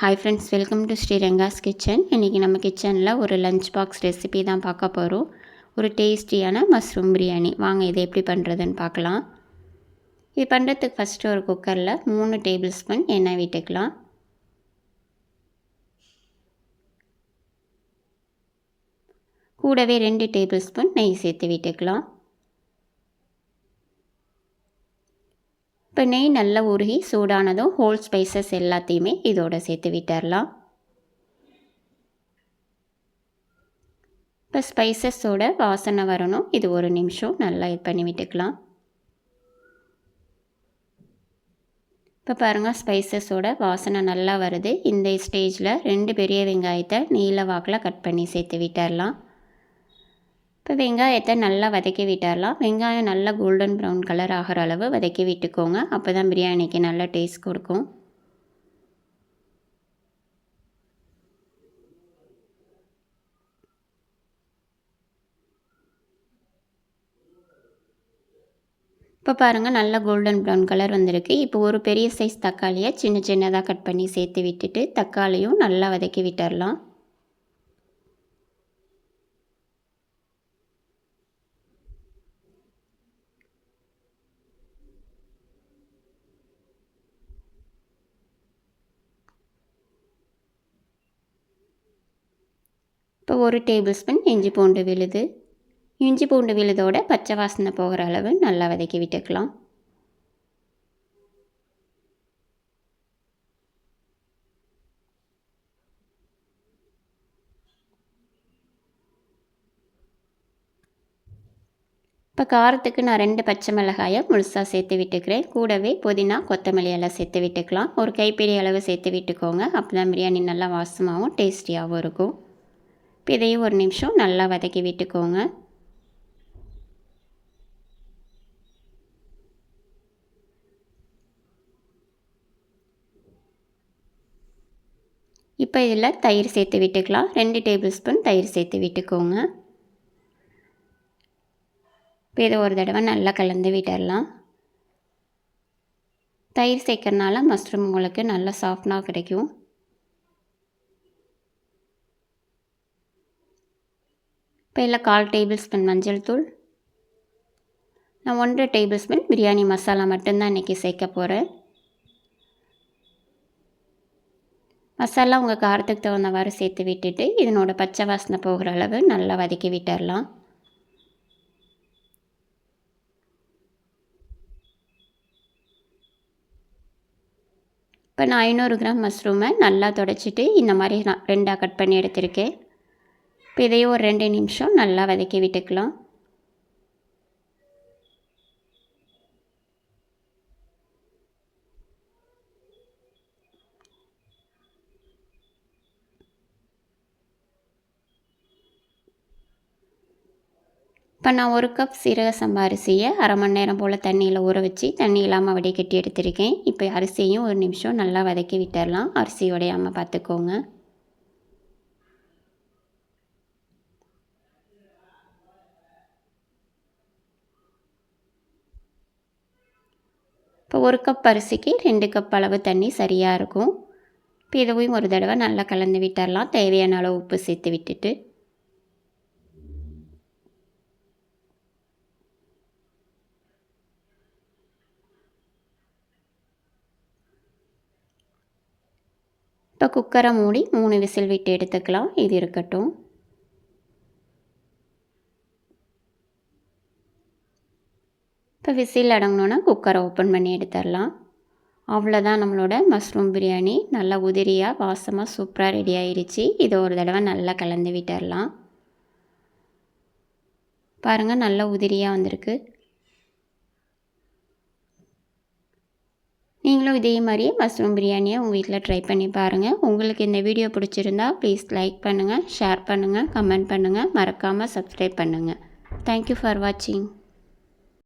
Hi friends welcome to Sriranga's kitchen இன்றைக்கி நம்ம கிச்சனில் ஒரு லஞ்ச் பாக்ஸ் ரெசிபி தான் பார்க்க போகிறோம் ஒரு டேஸ்டியான மஷ்ரூம் பிரியாணி வாங்க இதை எப்படி பண்ணுறதுன்னு பார்க்கலாம். இது பண்ணுறதுக்கு ஃபஸ்ட்டு ஒரு குக்கரில் மூணு டேபிள் ஸ்பூன் எண்ணெய் விட்டுக்கலாம். கூடவே ரெண்டு டேபிள் ஸ்பூன் நெய் சேர்த்து விட்டுக்கலாம். இப்போ நெய் நல்லா உருகி சூடானதும் ஹோல் ஸ்பைசஸ் எல்லாத்தையுமே இதோடு சேர்த்து விட்டுடலாம் இப்போ ஸ்பைசஸோட வாசனை வரணும். இது ஒரு நிமிஷம் நல்லா இது பண்ணி விட்டுக்கலாம். இப்போ பாருங்கள் ஸ்பைசஸோட வாசனை நல்லா வருது. இந்த ஸ்டேஜில் ரெண்டு பெரிய வெங்காயத்தை நீல வாக்கில் கட் பண்ணி சேர்த்து விட்டுடலாம் இப்போ வெங்காயத்தை நல்லா வதக்கி விட்டுடலாம். வெங்காயம் நல்லா கோல்டன் ப்ரௌன் கலர் ஆகிற அளவு வதக்கி விட்டுக்கோங்க. அப்போ தான் பிரியாணிக்கு நல்ல டேஸ்ட் கொடுக்கும். இப்போ பாருங்கள் நல்லா கோல்டன் ப்ரௌன் கலர் வந்திருக்கு. இப்போ ஒரு பெரிய சைஸ் தக்காளியை சின்ன சின்னதாக கட் பண்ணி சேர்த்து விட்டுட்டு தக்காளியும் நல்லா வதக்கி விட்டுடலாம். இப்போ ஒரு டேபிள் ஸ்பூன் இஞ்சி பூண்டு விழுது. இஞ்சி பூண்டு விழுதோட பச்சை வாசனை போகிற அளவு நல்லா வதக்கி விட்டுக்கலாம். இப்போ காரத்துக்கு நான் ரெண்டு பச்சை மிளகாயை முழுசாக சேர்த்து விட்டுக்கிறேன். கூடவே புதினா கொத்தமல்லி எல்லாம் சேர்த்து விட்டுக்கலாம். ஒரு கைப்பிடி அளவு சேர்த்து விட்டுக்கோங்க. அப்போ தான் பிரியாணி நல்லா வாசமாகவும் டேஸ்டியாகவும் இருக்கும். இப்போ இதையும் ஒரு நிமிஷம் நல்லா வதக்கி விட்டுக்கோங்க. இப்போ இதில் தயிர் சேர்த்து விட்டுக்கலாம். ரெண்டு டேபிள் ஸ்பூன் தயிர் சேர்த்து விட்டுக்கோங்க. இப்போ இதை ஒரு தடவை நல்லா கலந்து விட்டுடலாம். தயிர் சேர்க்கறனால மஷ்ரூம் உங்களுக்கு நல்லா சாஃப்டாக கிடைக்கும். இப்போ இல்லை கால் டேபிள் ஸ்பூன் மஞ்சள் தூள். நான் ஒன்றரை டேபிள் ஸ்பூன் பிரியாணி மசாலா மட்டும்தான் இன்றைக்கி சேர்க்க போகிறேன் மசாலா உங்கள் காரத்துக்கு தகுந்தவாறு சேர்த்து விட்டுட்டு இதனோட பச்சை வாசனை போகிற அளவு நல்லா வதக்கி விட்டுடலாம் இப்போ நான் ஐநூறு கிராம் மஷ்ரூமை நல்லா தொடச்சிட்டு இந்த மாதிரி நான் ரெண்டாக கட் பண்ணி எடுத்திருக்கேன். இப்போ இதையும் ஒரு ரெண்டு நிமிஷம் நல்லா வதக்கி விட்டுக்கலாம். இப்போ நான் ஒரு கப் சீரக சம்பா அரிசியை அரை மணி நேரம் போல் தண்ணியில் ஊற வச்சு தண்ணி இல்லாமல் வடிகட்டி எடுத்திருக்கேன். இப்போ அரிசியும் ஒரு நிமிஷம் நல்லா வதக்கி விட்டுடலாம். அரிசி உடையாமல் பார்த்துக்கோங்க. இப்போ ஒரு கப் அரிசிக்கு ரெண்டு கப் அளவு தண்ணி சரியாக இருக்கும். இப்போ இதுவும் ஒரு தடவை நல்லா கலந்து விட்டுடலாம் தேவையான அளவு உப்பு சேர்த்து விட்டுட்டு. இப்போ குக்கரை மூடி மூணு விசில் விட்டு எடுத்துக்கலாம். இது இருக்கட்டும். இப்போ விசில் அடங்கினோன்னா குக்கரை ஓப்பன் பண்ணி எடுத்துடலாம். அவ்வளோதான் நம்மளோட மஷ்ரூம் பிரியாணி. நல்லா உதிரியாக வாசமாக சூப்பராக ரெடி ஆயிடுச்சு இதை ஒரு தடவை நல்லா கலந்து விட்டுடலாம். பாருங்கள் நல்லா உதிரியாக வந்திருக்கு. நீங்களும் இதே மாதிரியே மஷ்ரூம் பிரியாணியை உங்கள் வீட்டில் ட்ரை பண்ணி பாருங்கள் உங்களுக்கு இந்த வீடியோ பிடிச்சிருந்தா ப்ளீஸ் லைக் பண்ணுங்கள் ஷேர் பண்ணுங்கள் கமெண்ட் பண்ணுங்கள் மறக்காமல் சப்ஸ்கிரைப் பண்ணுங்கள் தேங்க்யூ ஃபார் வாட்சிங்